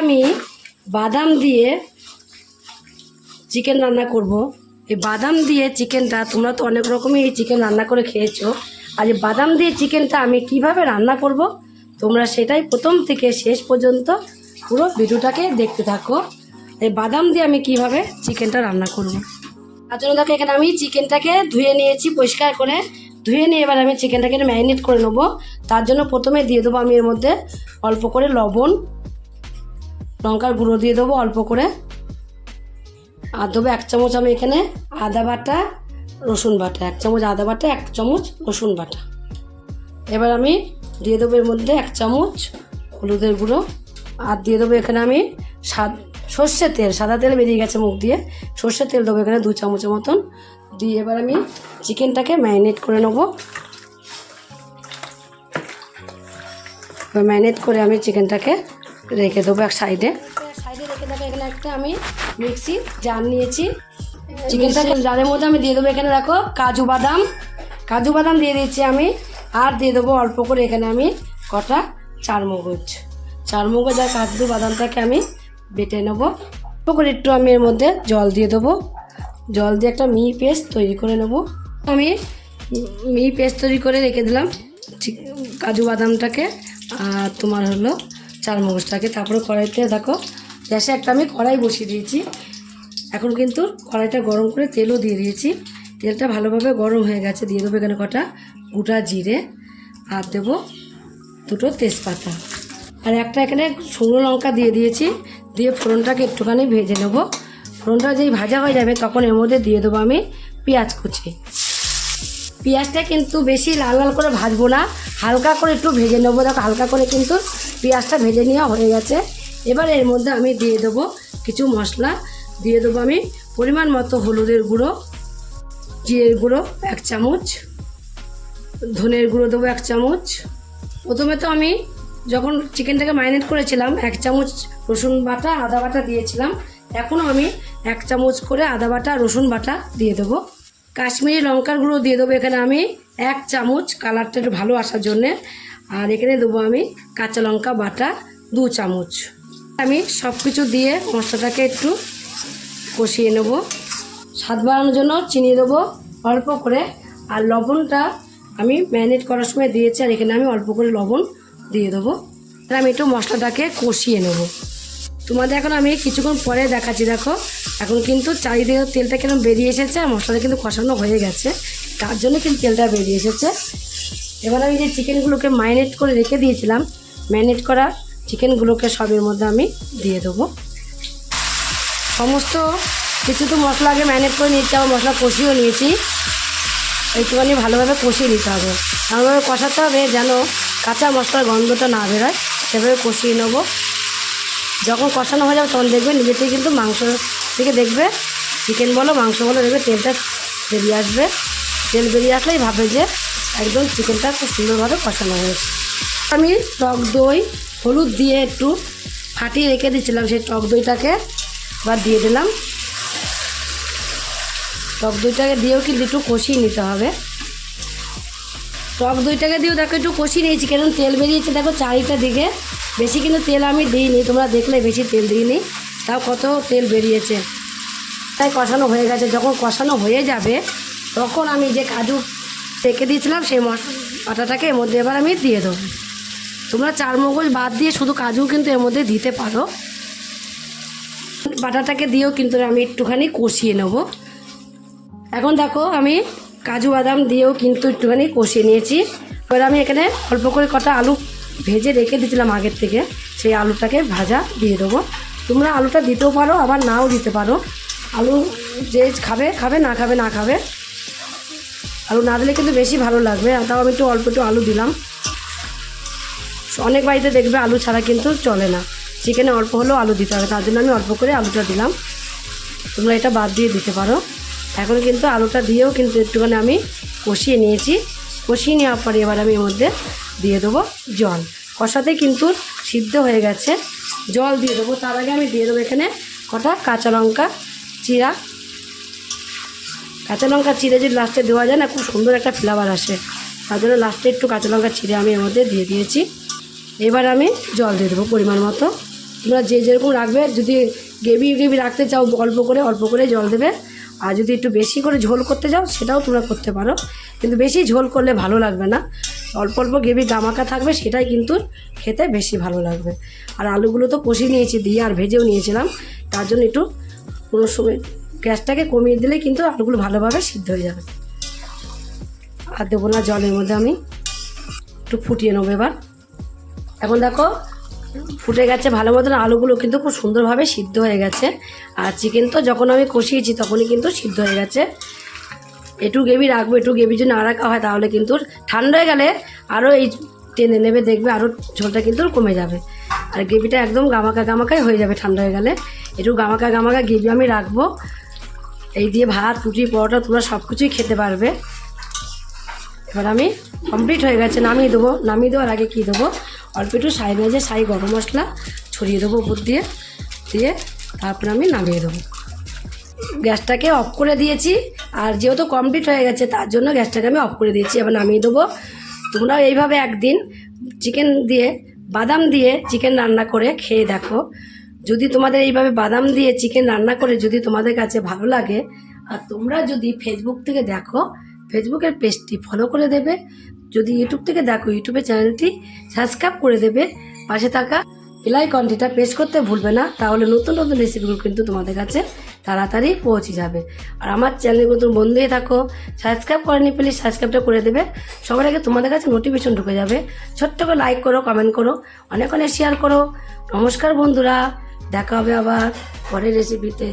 আমি বাদাম দিয়ে চিকেন রান্না করব। এই বাদাম দিয়ে চিকেনটা তোমরা তো অনেক রকমই এই চিকেন রান্না করে খেয়েছো। আর এই বাদাম দিয়ে চিকেনটা আমি কীভাবে রান্না করব, তোমরা সেটাই প্রথম থেকে শেষ পর্যন্ত পুরো ভিডিওটাকে দেখতে থাকো। এই বাদাম দিয়ে আমি কীভাবে চিকেনটা রান্না করব। তার জন্য দেখো, এখানে আমি চিকেনটাকে ধুয়ে নিয়েছি পরিষ্কার করে। ধুয়ে নিয়ে এবার আমি চিকেনটাকে ম্যারিনেট করে নেব। তার জন্য প্রথমে দিয়ে দেবো আমি এর মধ্যে অল্প করে লবণ। লঙ্কার গুঁড়ো দিয়ে দেবো অল্প করে। আর দেবো এক চামচ আমি এখানে আদা বাটা, রসুন বাটা। এক চামচ আদা বাটা, এক চামচ রসুন বাটা। এবার আমি দিয়ে দেবো এর মধ্যে এক চামচ হলুদের গুঁড়ো। আর দিয়ে দেবো এখানে আমি সাদ সর্ষের তেল, সাদা তেল বেরিয়ে গেছে মুখ দিয়ে। সর্ষের তেল দেবো এখানে দু চামচের মতন। দিয়ে এবার আমি চিকেনটাকে ম্যারিনেট করে নেব। ম্যারিনেট করে আমি চিকেনটাকে রেখে দেবো এক সাইডে। সাইডে রেখে দেবো এখানে একটা আমি মিক্সি জার নিয়েছি। চিকেনটা জারের মধ্যে আমি দিয়ে দেবো। এখানে দেখো কাজু বাদাম। কাজু বাদাম দিয়ে দিচ্ছি আমি। আর দিয়ে দেবো অল্প করে এখানে আমি কটা চার মগজ চার মগজ আর কাজু বাদামটাকে আমি বেটে নেব। অল্প করে একটু আমি এর মধ্যে জল দিয়ে দেবো। জল দিয়ে একটা মি পেস্ট তৈরি করে নেব। আমি মি পেস্ট তৈরি করে রেখে দিলাম। কাজু বাদামটাকে। আর তোমার হলো চার মগজটাকে তারপরে কড়াইতে দেখো, গ্যাসে একটা আমি কড়াই বসিয়ে দিয়েছি। এখন কিন্তু কড়াইটা গরম করে তেলও দিয়ে দিয়েছি। তেলটা ভালোভাবে গরম হয়ে গেছে, দিয়ে দেবো এখানে কটা গোটা জিরে আর দেবো দুটো তেজপাতা। আর একটা এখানে শুকনো লঙ্কা দিয়ে দিয়েছি, দিয়ে ফোড়নটাকে একটুখানি ভেজে নেব। ফোড়নটা যেই ভাজা হয়ে যাবে তখন এর মধ্যে দিয়ে দেবো আমি পেঁয়াজ কুচি। পেঁয়াজটা কিন্তু বেশি লাল লাল করে ভাজবো না। হালকা করে একটু ভেজে নেব। দেখো, হালকা করে কিন্তু পেঁয়াজটা ভেজে নেওয়া হয়ে গেছে। এবার এর মধ্যে আমি দিয়ে দেবো কিছু মশলা। দিয়ে দেবো আমি পরিমাণ মতো হলুদের গুঁড়ো, জিরের গুঁড়ো এক চামচ, ধনের গুঁড়ো দেবো এক চামচ। প্রথমে তো আমি যখন চিকেনটাকে ম্যারিনেট করেছিলাম, এক চামচ রসুন বাটা, আদা বাটা দিয়েছিলাম। এখনও আমি এক চামচ করে আদা বাটা, রসুন বাটা দিয়ে দেবো। কাশ্মীরি লঙ্কার গুঁড়ো দিয়ে দেবো এখানে আমি এক চামচ কালারটা একটু ভালো আসার জন্যে। আর এখানে দেবো আমি কাঁচা লঙ্কা বাটা দু চামচ। আমি সব কিছু দিয়ে মশলাটাকে একটু কষিয়ে নেব। স্বাদ বাড়ানোর জন্য চিনি দেবো অল্প করে। আর লবণটা আমি ম্যারিনেট করার সময় দিয়েছি, আর এখানে আমি অল্প করে লবণ দিয়ে দেবো। আমি একটু মশলাটাকে কষিয়ে নেব। তোমাদের এখন আমি কিছুক্ষণ পরে দেখাচ্ছি, দেখো। এখন কিন্তু চারিদিকে তেলটা কেন বেরিয়ে এসেছে আর মশলাটা কিন্তু কষানো হয়ে গেছে। তার জন্য কিন্তু তেলটা বেরিয়ে এসেছে। এবার আমি যে চিকেনগুলোকে ম্যারিনেট করে রেখে দিয়েছিলাম, ম্যারিনেট করা চিকেনগুলোকে সবের মধ্যে আমি দিয়ে দেবো। সমস্ত কিছু তো মশলা আগে ম্যারিনেট করে নিয়েছি, আবার মশলা কষিয়েও নিয়েছি। একটুখানি ভালোভাবে কষিয়ে নিতে হবে। ভালোভাবে কষাতে হবে যেন কাঁচা মশলার গন্ধটা না বেরোয়। সেভাবে কষিয়ে নেব। যখন কষানো হয়ে যাবে তখন দেখবে নিজে থেকে কিন্তু মাংস থেকে দেখবে চিকেন বলো মাংস বলো দেখবে তেলটা বেরিয়ে আসবে। তেল বেরিয়ে আসলেই ভাবে যে একদম চিকেনটা খুব সুন্দরভাবে কষানো হয়েছে। আমি টক দই, হলুদ দিয়ে একটু ফাটিয়ে রেখে দিয়েছিলাম সেই টক দইটাকে, এবার দিয়ে দিলাম। টক দইটাকে দিয়েও কিন্তু একটু কষিয়ে নিতে হবে। টক দইটাকে দিয়েও দেখো একটু কষিয়ে নিয়েছি, কেন তেল বেরিয়েছে দেখো চারিটা দিকে। বেশি কিন্তু তেল আমি দিইনি, তোমরা দেখলে বেশি তেল দিইনি, তাও কত তেল বেরিয়েছে। তাই কষানো হয়ে গেছে, যখন কষানো হয়ে যাবে, তখন আমি যে কাজু রেখে দিয়েছিলাম সেই মশলাটাকে এর মধ্যে এবার আমি দিয়ে দেবো। তোমরা চার মগজ বাদ দিয়ে শুধু কাজু কিন্তু এর মধ্যে দিতে পারো। বাটাটাকে দিয়েও কিন্তু আমি একটুখানি কষিয়ে নেব। এখন দেখো আমি কাজু বাদাম দিয়েও কিন্তু একটুখানি কষিয়ে নিয়েছি। এবার আমি এখানে অল্প করে কটা আলু ভেজে রেখে দিয়েছিলাম আগের থেকে। সেই আলুটাকে ভাজা দিয়ে দেবো। তোমরা আলুটা দিতেও পারো, আবার নাও দিতে পারো। আলু যে খাবে খাবে, না খাবে না খাবে। আলু না দিলে কিন্তু বেশি ভালো লাগবে। তাও আমি একটু অল্প একটু আলু দিলাম। অনেক বাড়িতে দেখবে আলু ছাড়া কিন্তু চলে না। চিকেনে অল্প হলেও আলু দিতে হবে। তার জন্য আমি অল্প করে আলুটা দিলাম। তোমরা এটা বাদ দিয়ে দিতে পারো। এখন কিন্তু আলুটা দিয়েও কিন্তু একটুখানি আমি কষিয়ে নিয়েছি। কষিয়ে নেওয়ার পরে এবার আমি এর মধ্যে দিয়ে দেবো জল। কষাতে কিন্তু সিদ্ধ হয়ে গেছে। জল দিয়ে দেবো। তার আগে আমি দিয়ে দেবো এখানে কটা কাঁচা লঙ্কা চিরা। কাঁচা লঙ্কা চিড়ে যদি লাস্টে দেওয়া যায় না, খুব সুন্দর একটা ফ্লেভার আসে। তার জন্য লাস্টে একটু কাঁচা লঙ্কা চিড়ে আমি এর মধ্যে দিয়ে দিয়েছি। এবার আমি জল দিয়ে দেবো পরিমাণ মতো। তোমরা যে যেরকম রাখবে, যদি গ্রেভি গ্রেভি রাখতে চাও অল্প করে অল্প করে জল দেবে। আর যদি একটু বেশি করে ঝোল করতে চাও সেটাও তোমরা করতে পারো। কিন্তু বেশি ঝোল করলে ভালো লাগবে না। অল্প অল্প গ্রেভি গামাকা থাকবে, সেটাই কিন্তু খেতে বেশি ভালো লাগবে। আর আলুগুলো তো কষিয়ে নিয়েছি, দিয়ে আর ভেজেও নিয়েছিলাম। তার জন্য একটু কোনো সময় গ্যাসটাকে কমিয়ে দিলে কিন্তু আলুগুলো ভালোভাবে সিদ্ধ হয়ে যাবে। আর দেবো না জলের মধ্যে আমি। একটু ফুটিয়ে নেব এবার। এখন দেখো ফুটে গেছে ভালো মতন। আলুগুলো কিন্তু খুব সুন্দরভাবে সিদ্ধ হয়ে গেছে। আর চিকেন তো যখন আমি কষিয়েছি তখনই কিন্তু সিদ্ধ হয়ে গেছে। একটু গ্রেভি রাখব, একটু গ্রেভি যদি না রাখা হয় তাহলে কিন্তু ঠান্ডা হয়ে গেলে আরও এই টেনে নেবে, দেখবে আরও ঝোলটা কিন্তু কমে যাবে। আর গ্রেভিটা একদম গামাকা গামাকাই হয়ে যাবে ঠান্ডা হয়ে গেলে। একটু গামাকা গামাকা গ্রেভি আমি রাখব। এই দিয়ে ভাত, রুটি, পরোটা তোমরা সব কিছুই খেতে পারবে। এবার আমি কমপ্লিট হয়ে গেছে, নামিয়ে দেবো। নামিয়ে দেওয়ার আগে কী দেবো? অল্প একটু সাই ভেজে সাই গরম মশলা ছড়িয়ে দেবো উপর দিয়ে দিয়ে তারপরে আমি নামিয়ে দেবো। গ্যাসটাকে অফ করে দিয়েছি, আর যেহেতু কমপ্লিট হয়ে গেছে, তার জন্য গ্যাসটাকে আমি অফ করে দিয়েছি। এবার নামিয়ে দেবো। তোমরাও এইভাবে একদিন চিকেন দিয়ে, বাদাম দিয়ে চিকেন রান্না করে খেয়ে দেখো। যদি তোমাদের এইভাবে বাদাম দিয়ে চিকেন রান্না করে যদি তোমাদের কাছে ভালো লাগে, আর তোমরা যদি ফেসবুক থেকে দেখো ফেসবুকের পেজটি ফলো করে দেবে। যদি ইউটিউব থেকে দেখো ইউটিউবের চ্যানেলটি সাবস্ক্রাইব করে দেবে। পাশে থাকা বেলাইকনটিটা প্রেস করতে ভুলবে না, তাহলে নতুন নতুন রেসিপিগুলো কিন্তু তোমাদের কাছে তাড়াতাড়ি পৌঁছে যাবে। আর আমার চ্যানেল নতুন বন্ধু হয়ে থাকো সাবস্ক্রাইব করেনি প্লিজ সাবস্ক্রাইবটা করে দেবে। সবার আগে তোমাদের কাছে নোটিফিকেশন ঢুকে যাবে। ছোট্ট করে লাইক করো কমেন্ট করো, অনেক অনেক শেয়ার করো। নমস্কার বন্ধুরা, দেখা হবে আবার পরের রেসিপিতে